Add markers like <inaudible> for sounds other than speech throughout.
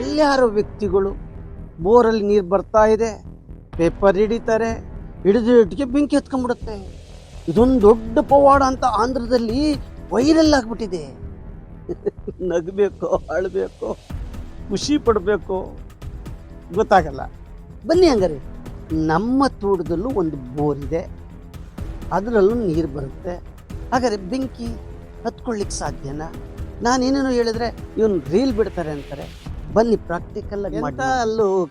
ಅಲ್ಯಾರೋ ವ್ಯಕ್ತಿಗಳು ಬೋರಲ್ಲಿ ನೀರು ಬರ್ತಾ ಇದೆ ಪೇಪರ್ ಹಿಡಿತಾರೆ ಹಿಡಿದು ಇಟ್ಟಿಗೆ ಬೆಂಕಿ ಹತ್ಕೊಂಡ್ಬಿಡುತ್ತೆ. ಇದೊಂದು ದೊಡ್ಡ ಪವಾಡ ಅಂತ ಆಂಧ್ರದಲ್ಲಿ ವೈರಲ್ ಆಗಿಬಿಟ್ಟಿದೆ. ನಗಬೇಕು ಅಳಬೇಕು ಖುಷಿ ಪಡಬೇಕು ಗೊತ್ತಾಗಲ್ಲ. ಬನ್ನಿ ಹಂಗಾರೆ ನಮ್ಮ ತೋಟದಲ್ಲೂ ಒಂದು ಬೋರ್ ಇದೆ. ಅದರಲ್ಲೂ ನೀರು ಬರುತ್ತೆ. ಹಾಗಾದ್ರೆ ಬೆಂಕಿ ಹತ್ಕೊಳ್ಳಿಕ್ಕೆ ಸಾಧ್ಯನಾ? ನಾನೇನೇನೋ ಹೇಳಿದ್ರೆ ಇವನು ರೀಲ್ ಬಿಡ್ತಾರೆ ಅಂತಾರೆ. ಬನ್ನಿ ಪ್ರಾಕ್ಟಿಕಲ್ ಆಗಿ ಮಾಡಿ ಅಲ್ಲೂ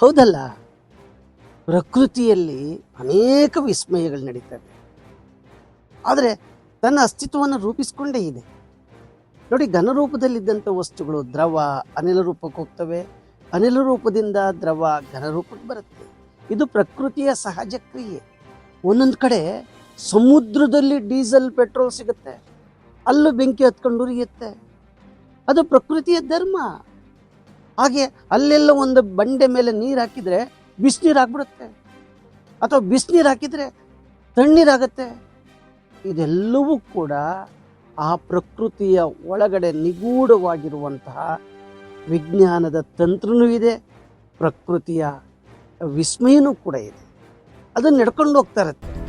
ಹೌದಲ್ಲ? ಪ್ರಕೃತಿಯಲ್ಲಿ ಅನೇಕ ವಿಸ್ಮಯಗಳು ನಡೀತವೆ. ಆದರೆ ತನ್ನ ಅಸ್ತಿತ್ವವನ್ನು ರೂಪಿಸಿಕೊಂಡೇ ಇದೆ. ನೋಡಿ ಘನರೂಪದಲ್ಲಿದ್ದಂಥ ವಸ್ತುಗಳು ದ್ರವ ಅನಿಲ ರೂಪಕ್ಕೆ ಹೋಗ್ತವೆ. ಅನಿಲ ರೂಪದಿಂದ ದ್ರವ ಘನರೂಪಕ್ಕೆ ಬರುತ್ತೆ. ಇದು ಪ್ರಕೃತಿಯ ಸಹಜ ಕ್ರಿಯೆ. ಒಂದೊಂದು ಕಡೆ ಸಮುದ್ರದಲ್ಲಿ ಡೀಸೆಲ್ ಪೆಟ್ರೋಲ್ ಸಿಗುತ್ತೆ. ಅಲ್ಲೂ ಬೆಂಕಿ ಹತ್ಕೊಂಡು ಉರಿಯುತ್ತೆ. ಅದು ಪ್ರಕೃತಿಯ ಧರ್ಮ. ಹಾಗೆ ಅಲ್ಲೆಲ್ಲ ಒಂದು ಬಂಡೆ ಮೇಲೆ ನೀರು ಹಾಕಿದರೆ ಬಿಸಿನೀರು ಆಗ್ಬಿಡುತ್ತೆ. ಅಥವಾ ಬಿಸಿನೀರು ಹಾಕಿದರೆ ತಣ್ಣೀರಾಗತ್ತೆ ಇದೆಲ್ಲವೂ ಕೂಡ ಆ ಪ್ರಕೃತಿಯ ಒಳಗಡೆ ನಿಗೂಢವಾಗಿರುವಂತಹ ವಿಜ್ಞಾನದ ತಂತ್ರನೂ ಇದೆ, ಪ್ರಕೃತಿಯ ವಿಸ್ಮಯನೂ ಕೂಡ ಇದೆ. ಅದನ್ನು ನಡ್ಕೊಂಡು ಹೋಗ್ತಾ ಇರುತ್ತೆ.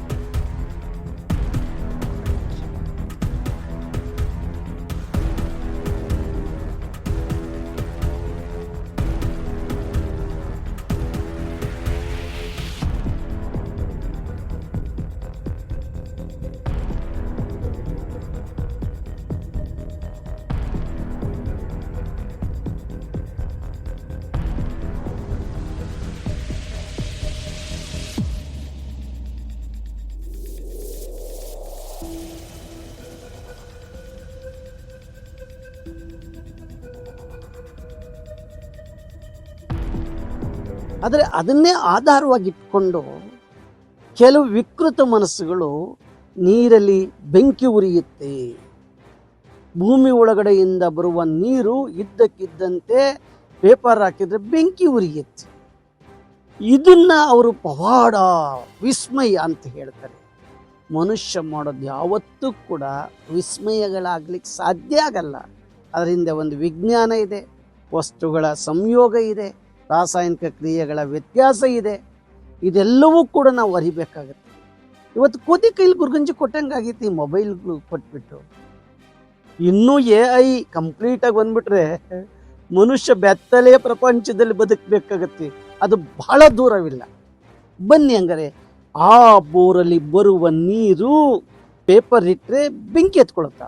ಆದರೆ ಅದನ್ನೇ ಆಧಾರವಾಗಿಟ್ಕೊಂಡು ಕೆಲವು ವಿಕೃತ ಮನಸ್ಸುಗಳು ನೀರಲ್ಲಿ ಬೆಂಕಿ ಉರಿಯುತ್ತೆ. ಭೂಮಿ ಒಳಗಡೆಯಿಂದ ಬರುವ ನೀರು ಇದ್ದಕ್ಕಿದ್ದಂತೆ ಪೇಪರ್ ಹಾಕಿದ್ರೆ ಬೆಂಕಿ ಉರಿಯುತ್ತೆ. ಇದನ್ನ ಅವರು ಪವಾಡ, ವಿಸ್ಮಯ ಅಂತ ಹೇಳ್ತಾರೆ. ಮನುಷ್ಯ ಮಾಡೋದು ಯಾವತ್ತೂ ಕೂಡ ವಿಸ್ಮಯಗಳಾಗ್ಲಿಕ್ಕೆ ಸಾಧ್ಯ ಆಗಲ್ಲ. ಅದರಿಂದ ಒಂದು ವಿಜ್ಞಾನ ಇದೆ, ವಸ್ತುಗಳ ಸಂಯೋಗ ಇದೆ. ರಾಸಾಯನಿಕ ಕ್ರಿಯೆಗಳ ವ್ಯತ್ಯಾಸ ಇದೆ. ಇದೆಲ್ಲವೂ ಕೂಡ ನಾವು ಅರಿಬೇಕಾಗತ್ತೆ. ಇವತ್ತು ಕೂತಿ ಕೈಲಿ ಗುರ್ಗಂಜಿ ಕೊಟ್ಟಂಗಾಗೈತಿ ಈ ಮೊಬೈಲ್ಗಳು ಕೊಟ್ಬಿಟ್ಟು. ಇನ್ನೂ ಎ ಐ ಕಂಪ್ಲೀಟಾಗಿ ಬಂದ್ಬಿಟ್ರೆ ಮನುಷ್ಯ ಬೆತ್ತಲೆಯ ಪ್ರಪಂಚದಲ್ಲಿ ಬದುಕಬೇಕಾಗತ್ತೆ. ಅದು ಬಹಳ ದೂರವಿಲ್ಲ. ಬನ್ನಿ ಹಂಗಾರೆ, ಆ ಬೋರಲ್ಲಿ ಬರುವ ನೀರು ಪೇಪರ್ ಇಟ್ಟರೆ ಬೆಂಕಿ ಎತ್ಕೊಳುತ್ತಾ?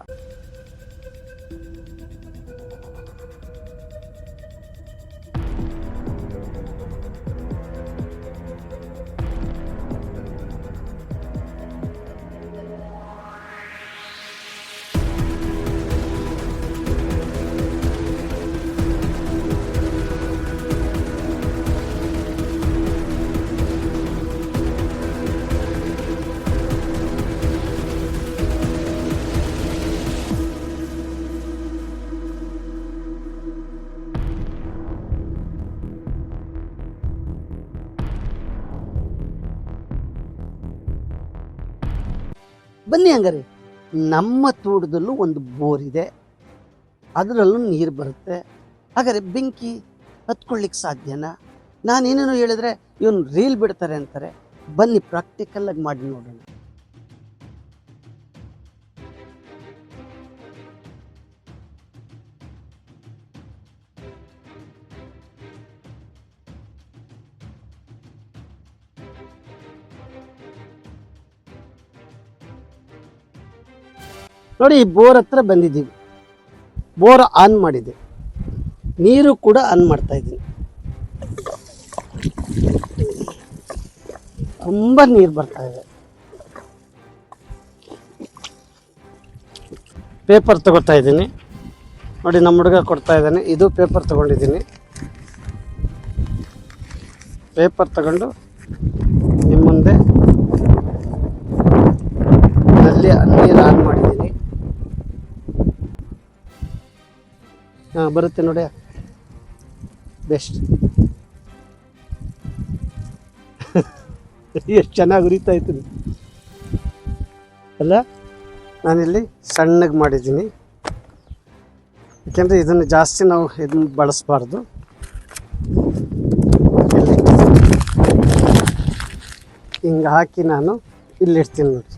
ಬನ್ನಿ ಹಂಗಾರೆ. ನಮ್ಮ ತೋಟದಲ್ಲೂ ಒಂದು ಬೋರ್ ಇದೆ. ಅದರಲ್ಲೂ ನೀರು ಬರುತ್ತೆ. ಹಾಗಾದ್ರೆ ಬೆಂಕಿ ಹತ್ಕೊಳ್ಳಿಕ್ಕೆ ಸಾಧ್ಯನಾ? ನಾನೇನೇನೋ ಹೇಳಿದ್ರೆ ಇವನು ರೀಲ್ ಬಿಡ್ತಾರೆ ಅಂತಾರೆ. ಬನ್ನಿ ಪ್ರಾಕ್ಟಿಕಲ್ ಆಗಿ ಮಾಡಿ ನೋಡೋಣ. ನೋಡಿ, ಈ ಬೋರ್ ಹತ್ರ ಬಂದಿದ್ದೀವಿ. ಬೋರ್ ಆನ್ ಮಾಡಿದೆ. ನೀರು ಕೂಡ ಆನ್ ಮಾಡ್ತಾ ಇದ್ದೀನಿ. ತುಂಬ ನೀರು ಬರ್ತಾ ಇದೆ. ಪೇಪರ್ ತಗೋತಾ ಇದ್ದೀನಿ. ನೋಡಿ, ನಮ್ಮ ಹುಡುಗ ಕೊಡ್ತಾ ಇದ್ದಾನೆ. ಇದು ಪೇಪರ್ ತಗೊಂಡಿದ್ದೀನಿ. ಪೇಪರ್ ತಗೊಂಡು ಬರುತ್ತೆ ನೋಡಿ. ಬೆಸ್ಟ್ <laughs> ಎಷ್ಟು ಚೆನ್ನಾಗಿ ಉರಿತಾ ಇತ್ತು ಅಲ್ಲ, ನಾನಿಲ್ಲಿ ಸಣ್ಣಗೆ ಮಾಡಿದ್ದೀನಿ. ಯಾಕೆಂದರೆ ಇದನ್ನು ಜಾಸ್ತಿ ನಾವು ಇದನ್ನು ಬಳಸಬಾರ್ದು. ಹಿಂಗೆ ಹಾಕಿ ನಾನು ಇಲ್ಲಿಡ್ತೀನಿ ನೋಡಿ.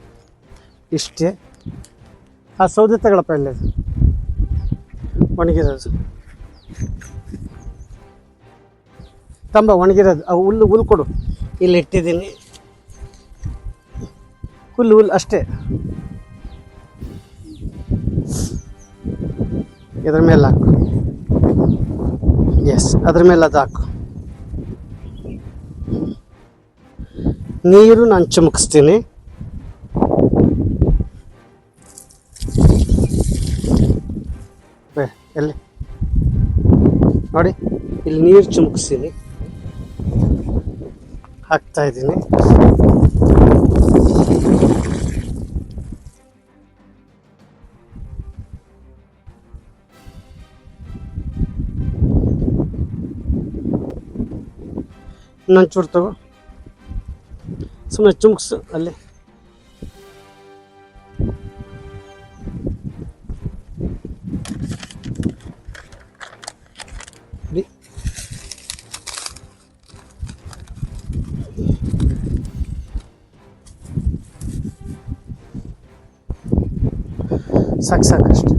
ಇಷ್ಟೇ. ಆ ಸೌದೆ ತಗೊಳಪ್ಪ ಇಲ್ಲಿ. ಒಣಗಿರೋದು. ತಂಬ ಒಣಗಿರೋದು. ಅವು ಹುಲ್ಲು ಹುಲ್ಲು ಕೊಡು. ಇಲ್ಲಿ ಇಟ್ಟಿದ್ದೀನಿ. ಹುಲ್ಲು ಹುಲ್ಲು ಅಷ್ಟೇ. ಇದ್ರ ಮೇಲೆ ಹಾಕು. ಎಸ್ ಅದ್ರ ಮೇಲೆ ಅದು ಹಾಕು. ನೀರು ನಾನು ಚುಮುಕಿಸ್ತೀನಿ. ಎಲ್ಲಿ? ನೋಡಿ ಇಲ್ಲಿ ನೀರು ಚುಮುಕ್ಸಿದೆ ಹಾಕ್ತಾ ಇದ್ದೀನಿ. ಇನ್ನೊಂದು ಚೂರು ತಗೋ. ಸುಮ್ಮನೆ ಚುಮ್ಕ್ಸು ಅಲ್ಲಿ. ಸಾಕು ಅಷ್ಟೆ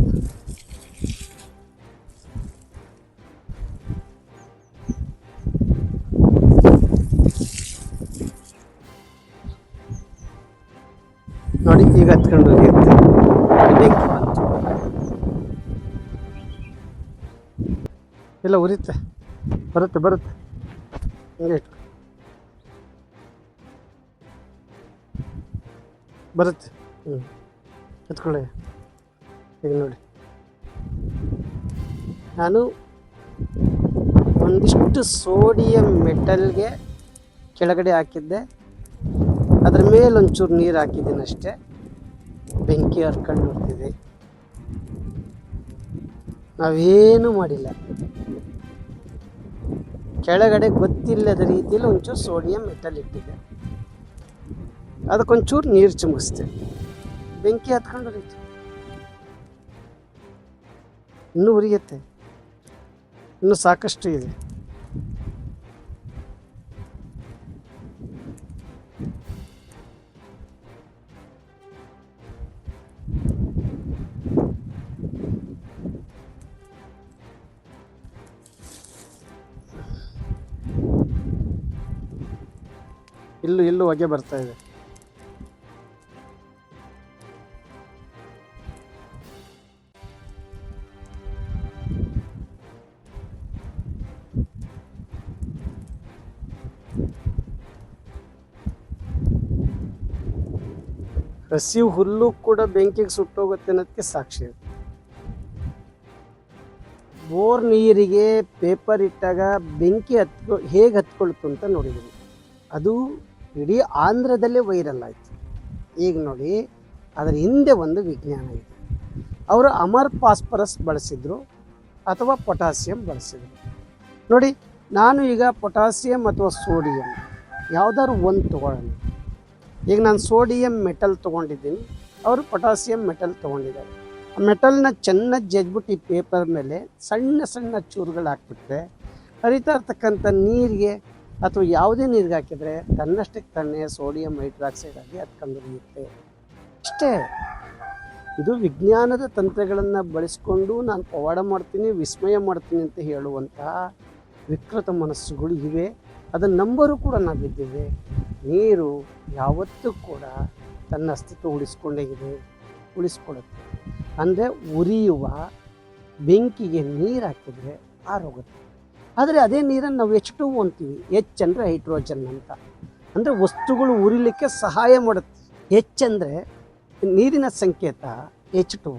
ನೋಡಿ ಈಗ ಹತ್ಕೊಂಡು ಇಲ್ಲ ಉರಿತೆ. ಬರುತ್ತೆ ಬರುತ್ತೆ. ಬರುತ್ತೆ. ಹ್ಞೂ ಎತ್ಕೊಳ್ಳಿ. ಈಗ ನೋಡಿ. ನಾನು ಒಂದಿಷ್ಟು ಸೋಡಿಯಂ ಮೆಟಲ್ಗೆ ಕೆಳಗಡೆ ಹಾಕಿದ್ದೆ. ಅದ್ರ ಮೇಲೆ ಒಂಚೂರು ನೀರು ಹಾಕಿದ್ದೀನಿ ಅಷ್ಟೇ. ಬೆಂಕಿ ಹರ್ಕೊಂಡು ನೋಡ್ತಿದೆ. ನಾವೇನು ಮಾಡಿಲ್ಲ. ಕೆಳಗಡೆ ಗೊತ್ತಿಲ್ಲದ ರೀತಿಯಲ್ಲಿ ಒಂಚೂರು ಸೋಡಿಯಂ ಮೆಟಲ್ ಇಟ್ಟಿದ್ದೆ. ಅದಕ್ಕೊಂಚೂರು ನೀರು ಚಿಮುಕಿಸ್ದೆ. ಬೆಂಕಿ ಹತ್ಕೊಂಡು ಇನ್ನೂ ಉರಿಯುತ್ತೆ. ಇನ್ನೂ ಸಾಕಷ್ಟು ಇದೆ. ಇಲ್ಲೂ ಇಲ್ಲೂ ಹೊಗೆ ಬರ್ತಾ ಇದೆ. ಹಸಿ ಹುಲ್ಲು ಕೂಡ ಬೆಂಕಿಗೆ ಸುಟ್ಟೋಗುತ್ತೆ ಅನ್ನೋದಕ್ಕೆ ಸಾಕ್ಷಿ ಬೋರ್ ನೀರಿಗೆ ಪೇಪರ್ ಇಟ್ಟಾಗ ಬೆಂಕಿ ಹತ್ಕೊ, ಹೇಗೆ ಹತ್ಕೊಳ್ತು ಅಂತ ನೋಡಿದ್ದೀನಿ ಅದು ಇಡೀ ಆಂಧ್ರದಲ್ಲೇ ವೈರಲ್ ಆಯಿತು. ಈಗ ನೋಡಿ, ಅದರ ಹಿಂದೆ ಒಂದು ವಿಜ್ಞಾನ ಇದೆ. ಅವರು ಅಮರ್ ಫಾಸ್ಫರಸ್ ಬಳಸಿದ್ರು, ಅಥವಾ ಪೊಟ್ಯಾಸಿಯಂ ಬಳಸಿದ್ರು. ನೋಡಿ, ನಾನು ಈಗ ಪೊಟ್ಯಾಸಿಯಂ ಅಥವಾ ಸೋಡಿಯಂ ಯಾವುದಾದ್ರು ಒಂದು ತೊಗೊಳ್ಳೋಣ. ಈಗ ನಾನು ಸೋಡಿಯಂ ಮೆಟಲ್ ತೊಗೊಂಡಿದ್ದೀನಿ. ಅವರು ಪೊಟ್ಯಾಸಿಯಂ ಮೆಟಲ್ ತೊಗೊಂಡಿದ್ದಾರೆ. ಆ ಮೆಟಲ್ನ ಚೆನ್ನಾಗಿ ಜಜ್ಬಿಟ್ಟು ಈ ಪೇಪರ್ ಮೇಲೆ ಸಣ್ಣ ಸಣ್ಣ ಚೂರುಗಳು ಹಾಕ್ಬಿಟ್ರೆ ಹರಿತಾ ಇರ್ತಕ್ಕಂಥ ನೀರಿಗೆ ಅಥವಾ ಯಾವುದೇ ನೀರಿಗೆ ಹಾಕಿದರೆ ತನ್ನಷ್ಟಕ್ಕೆ ತನ್ನೇ ಸೋಡಿಯಂ ಹೈಡ್ರಾಕ್ಸೈಡ್ ಆಗಿ ಹತ್ಕೊಂಡು ಉರಿಯುತ್ತೆ ಅಷ್ಟೇ. ಇದು ವಿಜ್ಞಾನದ ತಂತ್ರಗಳನ್ನು ಬಳಸಿಕೊಂಡು ನಾನು ಪವಾಡ ಮಾಡ್ತೀನಿ, ವಿಸ್ಮಯ ಮಾಡ್ತೀನಿ ಅಂತ ಹೇಳುವಂತಹ ವಿಕೃತ ಮನಸ್ಸುಗಳು ಇವೆ. ಅದನ್ನು ನಂಬರು ಕೂಡ ನಾವಿದ್ದೇವೆ. ನೀರು ಯಾವತ್ತೂ ಕೂಡ ತನ್ನ ಅಸ್ತಿತ್ವ ಉಳಿಸ್ಕೊಂಡೇ ಇದೆ, ಉಳಿಸ್ಕೊಳ್ಳುತ್ತೆ. ಅಂದರೆ ಉರಿಯುವ ಬೆಂಕಿಗೆ ನೀರು ಹಾಕಿದರೆ ಆರೋಗುತ್ತೆ ಆದರೆ ಅದೇ ನೀರನ್ನು ನಾವು ಎಚ್ ಟು ಅಂತೀವಿ. ಎಚ್ ಅಂದರೆ ಹೈಡ್ರೋಜನ್ ಅಂತ. ಅಂದರೆ ವಸ್ತುಗಳು ಉರಿಲಿಕ್ಕೆ ಸಹಾಯ ಮಾಡುತ್ತೆ. ಎಚ್ ಅಂದರೆ ನೀರಿನ ಸಂಕೇತ ಎಚ್ ಟು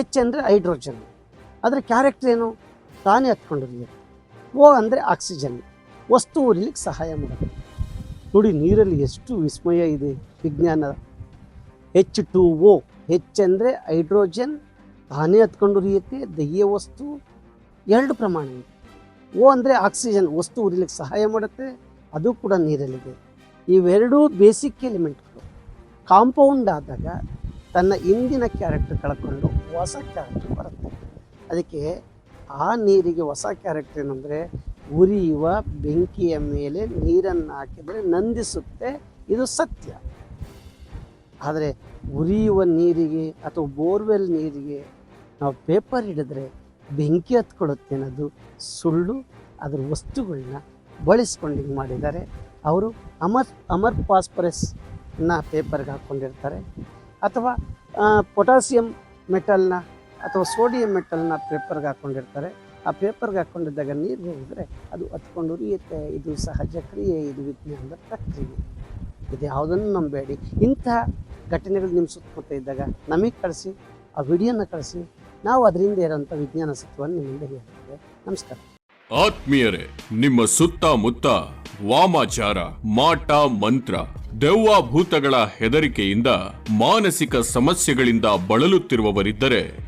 ಎಚ್ ಅಂದರೆ ಹೈಡ್ರೋಜನ್ ಅದರ ಕ್ಯಾರೆಕ್ಟರ್ ಏನು? ತಾನೇ ಹತ್ಕೊಂಡಿರುತ್ತೆ ಓ ಅಂದರೆ ಆಕ್ಸಿಜನ್ ವಸ್ತು ಉರಿಲಿಕ್ಕೆ ಸಹಾಯ ಮಾಡುತ್ತೆ. ನೋಡಿ, ನೀರಲ್ಲಿ ಎಷ್ಟು ವಿಸ್ಮಯ ಇದೆ ವಿಜ್ಞಾನ. ಹೆಚ್ ಟು ಓ ಹೆಚ್ ಅಂದರೆ ಹೈಡ್ರೋಜನ್ ತಾನೇ ಹತ್ಕೊಂಡು ಉರಿಯುತ್ತೆ ದಹ್ಯ ವಸ್ತು, ಎರಡು ಪ್ರಮಾಣ ಇದೆ. ಓ ಅಂದರೆ ಆಕ್ಸಿಜನ್, ವಸ್ತು ಉರಿಲಿಕ್ಕೆ ಸಹಾಯ ಮಾಡುತ್ತೆ, ಅದು ಕೂಡ ನೀರಲ್ಲಿದೆ. ಇವೆರಡೂ ಬೇಸಿಕ್ ಎಲಿಮೆಂಟ್ಗಳು. ಕಾಂಪೌಂಡ್ ಆದಾಗ ತನ್ನ ಇಂದಿನ ಕ್ಯಾರೆಕ್ಟರ್ ಕಳ್ಕೊಂಡು ಹೊಸ ಕ್ಯಾರೆಕ್ಟರ್ ಬರುತ್ತೆ. ಅದಕ್ಕೆ ಆ ನೀರಿಗೆ ಹೊಸ ಕ್ಯಾರೆಕ್ಟರ್ ಏನಂದರೆ ಉರಿಯುವ ಬೆಂಕಿಯ ಮೇಲೆ ನೀರನ್ನು ಹಾಕಿದರೆ ನಂದಿಸುತ್ತೆ. ಇದು ಸತ್ಯ. ಆದರೆ ಉರಿಯುವ ನೀರಿಗೆ ಅಥವಾ ಬೋರ್ವೆಲ್ ನೀರಿಗೆ ನಾವು ಪೇಪರ್ ಹಿಡಿದ್ರೆ ಬೆಂಕಿ ಹತ್ಕೊಳ್ಳುತ್ತೆ ಅನ್ನೋದು ಸುಳ್ಳು. ಅದರ ವಸ್ತುಗಳನ್ನ ಬಳಸ್ಕೊಂಡು ಹಿಂಗೆ ಮಾಡಿದ್ದಾರೆ. ಅವರು ಅಮರ್ ಅಮರ್ ಫಾಸ್ಫರಸ್ನ ಪೇಪರ್ಗೆ ಹಾಕ್ಕೊಂಡಿರ್ತಾರೆ ಅಥವಾ ಪೊಟ್ಯಾಸಿಯಂ ಮೆಟಲ್ನ ಅಥವಾ ಸೋಡಿಯಂ ಮೆಟಲ್ನ ಪೇಪರ್ಗೆ ಹಾಕ್ಕೊಂಡಿರ್ತಾರೆ ಆ ಪೇಪರ್ಗೆ ಹಾಕ್ಕೊಂಡಿದ್ದಾಗ ನೀರು ಹೋಗಿದ್ರೆ ಅದು ಹತ್ಕೊಂಡು ಉರಿಯುತ್ತೆ. ಇದು ಸಹಜ ಕ್ರಿಯೆ, ಇದು ವಿಜ್ಞಾನದ ಪ್ರಕ್ರಿಯೆ. ಇದು ಯಾವುದನ್ನು ನಂಬೇಡಿ. ಇಂಥ ಘಟನೆಗಳು ನಿಮ್ಮ ಸುತ್ತಮುತ್ತ ಇದ್ದಾಗ ನಮಗೆ ಕಳಿಸಿ, ಆ ವಿಡಿಯೋನ ಕಳಿಸಿ. ನಾವು ಅದರಿಂದ ಇರೋಂಥ ವಿಜ್ಞಾನ ಸತ್ವವನ್ನು ನಿಮ್ಮ ಮುಂದೆ ಹೇಳ್ತೇವೆ. ನಮಸ್ಕಾರ. ಆತ್ಮೀಯರೇ, ನಿಮ್ಮ ಸುತ್ತಮುತ್ತ ವಾಮಾಚಾರ, ಮಾಟ, ಮಂತ್ರ ದೆವ್ವಾಭೂತಗಳ ಹೆದರಿಕೆಯಿಂದ ಮಾನಸಿಕ ಸಮಸ್ಯೆಗಳಿಂದ ಬಳಲುತ್ತಿರುವವರಿದ್ದರೆ